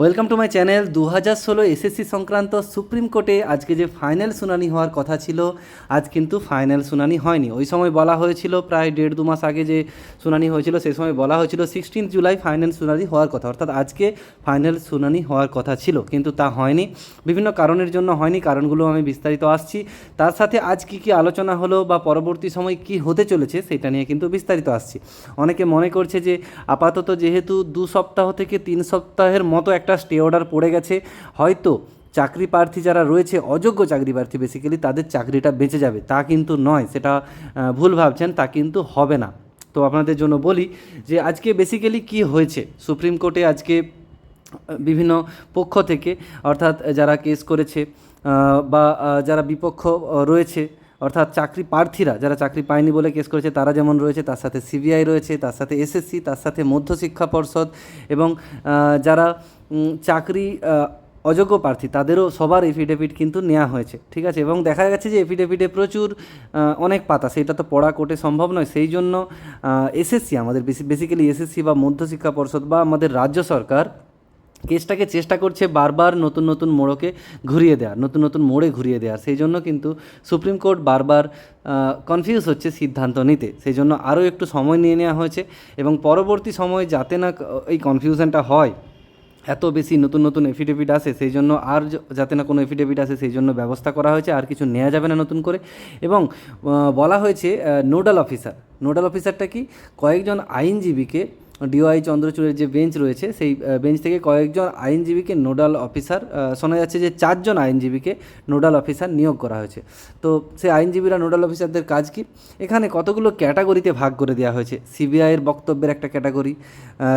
Welcome to my channel. দু হাজার ষোলো এসএসসি সংক্রান্ত সুপ্রিম কোর্টে আজকে যে ফাইনাল শুনানি হওয়ার কথা ছিল, আজ কিন্তু ফাইনাল শুনানি হয়নি। ওই সময় বলা হয়েছিল, প্রায় দেড় দু মাস আগে যে শুনানি হয়েছিল সেই সময় বলা হয়েছিল সিক্সটিন জুলাই ফাইনাল শুনানি হওয়ার কথা, অর্থাৎ আজকে ফাইনাল শুনানি হওয়ার কথা ছিল, কিন্তু তা হয়নি। বিভিন্ন কারণের জন্য হয়নি, কারণগুলো আমি বিস্তারিত আসছি। তার সাথে আজ কী কী আলোচনা হলো বা পরবর্তী সময় কি হতে চলেছে, সেটা নিয়ে কিন্তু বিস্তারিত আসছি। অনেকে মনে করছে যে আপাতত যেহেতু দু সপ্তাহ থেকে তিন সপ্তাহের মতো একটা স্টে অর্ডার পড়ে গেছে। হয়তো চাকরি প্রার্থী যারা রয়েছে, অযোগ্য চাকরি প্রার্থী বেসিক্যালি তাদের চাকরিটা বেঁচে যাবে। তা কিন্তু নয়, সেটা ভুল ভাবছেন, তা কিন্তু হবে না। তো আপনাদের জন্য বলি যে আজকে বেসিক্যালি কি হয়েছে? সুপ্রিম কোর্টে আজকে বিভিন্ন পক্ষ থেকে, অর্থাৎ যারা কেস করেছে বা যারা বিপক্ষ রয়েছে অর্থাৎ চাকরি প্রার্থীরা, যারা চাকরি পায়নি বলে কেস করেছে, তারা যেমন রয়েছে, তার সাথে সিবিআই রয়েছে, তার সাথে এসএসসি, তার সাথে মধ্যশিক্ষা পর্ষদ এবং যারা চাকরি অযোগ্য প্রার্থী, তাদেরও সবার এফিডেভিট কিন্তু নেওয়া হয়েছে, ঠিক আছে? এবং দেখা গেছে যে এফিডেভিটে প্রচুর অনেক পাতা সেটা তো পড়া কোটে সম্ভব নয়, সেই জন্য এসএসসি, আমাদের বেসিক্যালি এসএসসি বা মধ্যশিক্ষা পর্ষদ বা আমাদের রাজ্য সরকার কেসটাকে চেষ্টা করছে বারবার নতুন নতুন মোড়কে ঘুরিয়ে দেওয়ার, নতুন নতুন মোড়ে ঘুরিয়ে দেওয়ার। সেই জন্য কিন্তু সুপ্রিম কোর্ট বারবার কনফিউজ হচ্ছে সিদ্ধান্ত নিতে। সেই জন্য আরও একটু সময় নিয়ে নেওয়া হয়েছে এবং পরবর্তী সময়ে যাতে না এই কনফিউশনটা হয়, এত বেশি নতুন নতুন এফিডেভিট আসে, সেই জন্য আর যাতে না কোনো এফিডেভিট আসে, সেই জন্য ব্যবস্থা করা হয়েছে, আর কিছু নেওয়া যাবে না নতুন করে। এবং বলা হয়েছে নোডাল অফিসার। নোডাল অফিসারটা কি? কয়েকজন আইনজীবীকে ডিওআই চন্দ্রচূড়ের যে বেঞ্চ রয়েছে, সেই বেঞ্চ থেকে কয়েকজন আইনজীবীকে নোডাল অফিসার শোনা যাচ্ছে যে চারজন আইনজীবীকে নোডাল অফিসার নিয়োগ করা হয়েছে। তো সেই আইনজীবীরা নোডাল অফিসারদের কাজ কি? এখানে কতগুলো ক্যাটাগরিতে ভাগ করে দেওয়া হয়েছে? সিবিআইয়ের বক্তব্যের একটা ক্যাটাগরি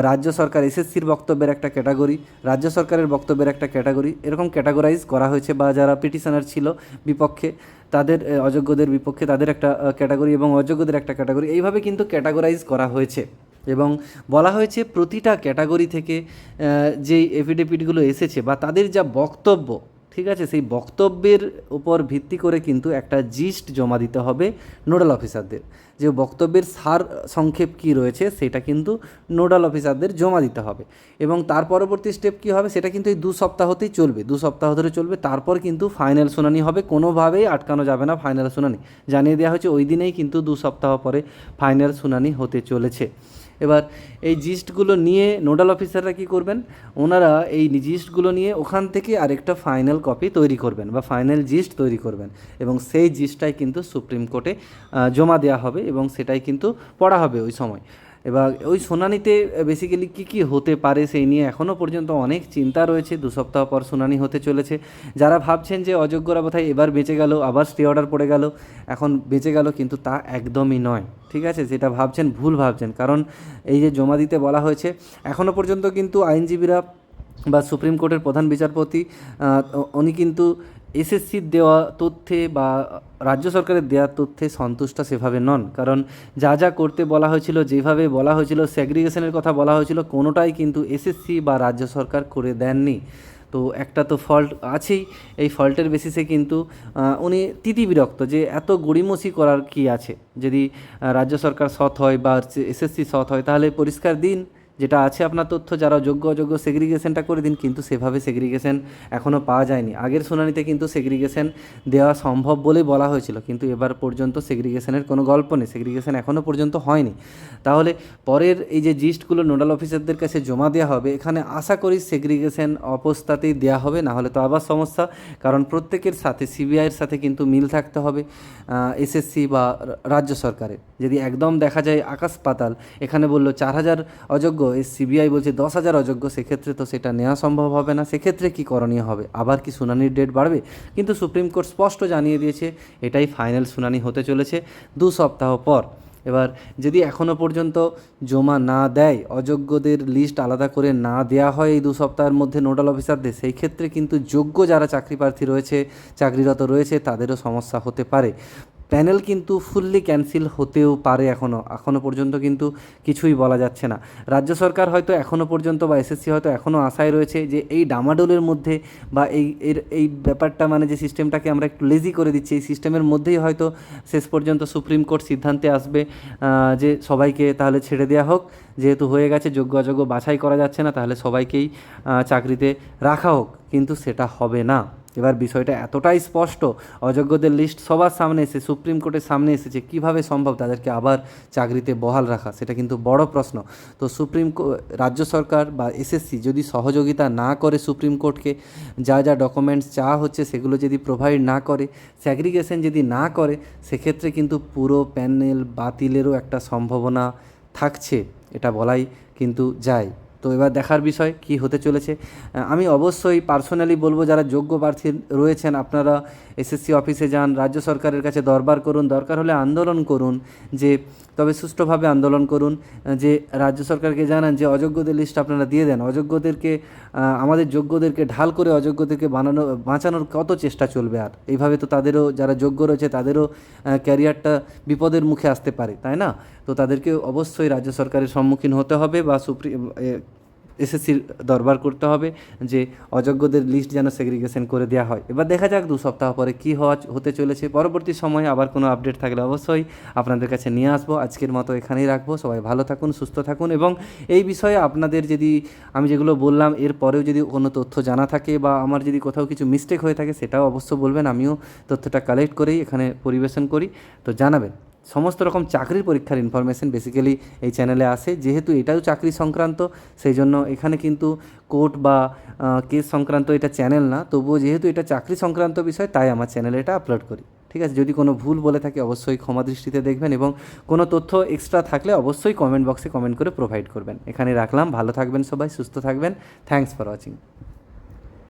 রাজ্য সরকার এসএসসির বক্তব্যের একটা ক্যাটাগরি, রাজ্য সরকারের বক্তব্যের একটা ক্যাটাগরি। এরকম ক্যাটাগরাইজ করা হয়েছে বা যারা পিটিশনার ছিল বিপক্ষে, তাদের অযোগ্যদের বিপক্ষে তাদের একটা ক্যাটাগরি এবং অযোগ্যদের একটা ক্যাটাগরি। এইভাবে কিন্তু ক্যাটাগরাইজ করা হয়েছে। এবং বলা হয়েছে প্রতিটা ক্যাটাগরি থেকে যেই এফিডেভিটগুলো এসেছে বা তাদের যা বক্তব্য, ঠিক আছে, সেই বক্তব্যের উপর ভিত্তি করে কিন্তু একটা জিস্ট জমা দিতে হবে নোডাল অফিসারদের। যে বক্তব্যের সার, সংক্ষেপ কী রয়েছে, সেটা কিন্তু নোডাল অফিসারদের জমা দিতে হবে। এবং তার পরবর্তী স্টেপ কী হবে, সেটা কিন্তু এই দু সপ্তাহতেই চলবে। দু সপ্তাহ ধরে চলবে, তারপর কিন্তু ফাইনাল শুনানি হবে, কোনোভাবেই আটকানো যাবে না ফাইনাল শুনানি। জানিয়ে দেওয়া হয়েছে, ওই দিনেই কিন্তু দু সপ্তাহ পরে ফাইনাল শুনানি হতে চলেছে। এবার এই জিস্টগুলো নিয়ে নোডাল অফিসাররা কি করবেন? ওনারা এই জিস্টগুলো নিয়ে ওখান থেকে আরেকটা ফাইনাল কপি তৈরি করবেন বা ফাইনাল জিস্ট তৈরি করবেন এবং সেই জিস্টটাই কিন্তু সুপ্রিম কোর্টে জমা দেওয়া হবে এবং সেটাই কিন্তু পড়া হবে ওই সময়। এবার ওই শুনানিতে বেসিক্যালি কী কী হতে পারে সেই নিয়ে এখনও পর্যন্ত অনেক চিন্তা রয়েছে। দু সপ্তাহ পর শুনানি হতে চলেছে। যারা ভাবছেন যে অযোগ্যরা বোধহয় এবার বেঁচে গেল, আবার স্টে অর্ডার পড়ে গেল, এখন বেঁচে গেল কিন্তু তা একদমই নয়। ঠিক আছে? যেটা ভাবছেন, ভুল ভাবছেন। কারণ এই যে জমা দিতে বলা হয়েছে এখনও পর্যন্ত কিন্তু আইনজীবীরা বা সুপ্রিম কোর্টের প্রধান বিচারপতি উনি কিন্তু এসএসসির দেওয়া তথ্যে বা রাজ্য সরকারের দেওয়া তথ্যে সন্তুষ্ট সেভাবে নন। কারণ যা যা করতে বলা হয়েছিল, যেভাবে বলা হয়েছিল সেগ্রিগেশনের কথা বলা হয়েছিল, কোনোটাই কিন্তু এসএসসি বা রাজ্য সরকার করে দেননি। তো একটা তো ফল্ট আছেই। এই ফল্টের বেসিসে কিন্তু উনি তিতি বিরক্ত যে এত গড়িমসি করার কি আছে? যদি রাজ্য সরকার সৎ হয় বা এসএসসি সৎ হয়, তাহলে পরিষ্কার দিন। যেটা আছে আপনার তথ্য, যারা যোগ্য অযোগ্য সেগ্রিগেশনটা করে দিন, কিন্তু সেভাবে সেগ্রিগেশন এখনও পাওয়া যায়নি। আগের শুনানিতে কিন্তু সেগ্রিগেশন দেওয়া সম্ভব বলেই বলা হয়েছিল, কিন্তু এবার পর্যন্ত সেগ্রিগেশনের কোনো গল্প নেই সেগ্রিগেশন এখনও পর্যন্ত হয়নি। তাহলে পরের এই যে জিস্টগুলো নোডাল অফিসারদের কাছে জমা দেওয়া হবে, এখানে আশা করি সেগ্রিগেশন অবস্থাতেই দেওয়া হবে না হলে তো আবার সমস্যা, কারণ প্রত্যেকের সাথে সিবিআইয়ের সাথে কিন্তু মিল থাকতে হবে এসএসসি বা রাজ্য সরকারের। যদি একদম দেখা যায় আকাশ পাতাল, এখানে বলল চার হাজার অযোগ্য সিবিআই বলছে দশ হাজার অযোগ্য, সেক্ষেত্রে তো সেটা নেওয়া সম্ভব হবে না। সেক্ষেত্রে কি করণীয় হবে? আবার কি শুনানির ডেট বাড়বে? কিন্তু সুপ্রিম কোর্ট স্পষ্ট জানিয়ে দিয়েছে, এটাই ফাইনাল শুনানি হতে চলেছে দু সপ্তাহ পর। এবার যদি এখনও পর্যন্ত জমা না দেয়, অযোগ্যদের লিস্ট আলাদা করে না দেওয়া হয় এই দু সপ্তাহের মধ্যে নোডাল অফিসারদের সেই ক্ষেত্রে কিন্তু যোগ্য যারা চাকরি প্রার্থী রয়েছে, চাকরিরত রয়েছে, তাদেরও সমস্যা হতে পারে। প্যানেল কিন্তু ফুললি ক্যান্সেল হতেও পারে এখনও এখনও পর্যন্ত কিন্তু কিছুই বলা যাচ্ছে না। রাজ্য সরকার হয়তো এখনও পর্যন্ত বা এসএসসি হয়তো এখনও আশায় রয়েছে যে এই ডামাডোলের মধ্যে বা এই, এর, এই ব্যাপারটা মানে যে সিস্টেমটাকে আমরা একটু লেজি করে দিচ্ছি, এই সিস্টেমের মধ্যেই হয়তো শেষ পর্যন্ত সুপ্রিম কোর্ট সিদ্ধান্তে আসবে যে সবাইকে তাহলে ছেড়ে দেওয়া হোক। যেহেতু হয়ে গেছে, যোগ্য অযোগ্য বাছাই করা যাচ্ছে না, তাহলে সবাইকেই চাকরিতে রাখা হোক। কিন্তু সেটা হবে না। এবার বিষয়টা এতটাই স্পষ্ট, অযোগ্যদের লিস্ট সবার সামনে এসে, সুপ্রিম কোর্টের সামনে এসেছে, কীভাবে সম্ভব তাদেরকে আবার চাকরিতে বহাল রাখা? সেটা কিন্তু বড় প্রশ্ন। তো সুপ্রিম রাজ্য সরকার বা এসএসসি যদি সহযোগিতা না করে সুপ্রিম কোর্টকে, যা যা ডকুমেন্টস চা হচ্ছে সেগুলো যদি প্রোভাইড না করে স্যাগ্রিগেশন যদি না করে, সেক্ষেত্রে কিন্তু পুরো প্যানেল বাতিলেরও একটা সম্ভাবনা থাকছে, এটা বলাই কিন্তু যায়। তো এবার দেখার বিষয় কি হতে চলেছে। আমি অবশ্যই পার্সোনালি বলব যারা যোগ্য প্রার্থী রয়েছেন, আপনারা এসএসসি অফিসে যান, রাজ্য সরকারের কাছে দরবার করুন, দরকার হলে আন্দোলন করুন, যে তবে সুষ্ঠুভাবে আন্দোলন করুন যে রাজ্য সরকারকে জানান যে অযোগ্যদের লিস্ট আপনারা দিয়ে দেন। অযোগ্যদেরকে আমাদের যোগ্যদেরকে ঢাল করে অযোগ্যদেরকে বানানো, বাঁচানোর কত চেষ্টা চলবে আর? এইভাবে তো তাদেরও, যারা যোগ্য রয়েছে, তাদেরও ক্যারিয়ারটা বিপদের মুখে আসতে পারে, তাই না? তো তাদেরকে অবশ্যই রাজ্য সরকারের সম্মুখীন হতে হবে বা সুপ্রিম এসএসসির দরবার করতে হবে যে অযোগ্যদের লিস্ট যেন সেগ্রিগেশন করে দেওয়া হয়। এবার দেখা যাক দু সপ্তাহ পরে কী হওয়া হতে চলেছে। পরবর্তী সময়ে আবার কোনো আপডেট থাকলে অবশ্যই আপনাদের কাছে নিয়ে আসব। আজকের মতো এখানেই রাখব। সবাই ভালো থাকুন, সুস্থ থাকুন এবং এই বিষয়ে আপনাদের যদি আমি যেগুলো বললাম, এর পরেও যদি কোনো তথ্য জানা থাকে বা আমার যদি কোথাও কিছু মিস্টেক হয়ে থাকে, সেটাও অবশ্য বলবেন। আমিও তথ্যটা কালেক্ট করেই এখানে পরিবেশন করি। তো জানাবেন। সমস্ত রকম চাকরির পরীক্ষার ইনফরমেশন বেসিক্যালি এই চ্যানেলে আসে। যেহেতু এটাও চাকরি সংক্রান্ত, সেই জন্য এখানে কিন্তু কোর্ট বা কেস সংক্রান্ত এটা চ্যানেল না। তবুও যেহেতু এটা চাকরি সংক্রান্ত বিষয়, তাই আমার চ্যানেলে এটা আপলোড করি। ঠিক আছে? যদি কোনো ভুল বলে থাকে অবশ্যই ক্ষমা দৃষ্টিতে দেখবেন এবং কোনো তথ্য এক্সট্রা থাকলে অবশ্যই কমেন্ট বক্সে কমেন্ট করে প্রোভাইড করবেন। এখানে রাখলাম। ভালো থাকবেন সবাই, সুস্থ থাকবেন। Thanks for watching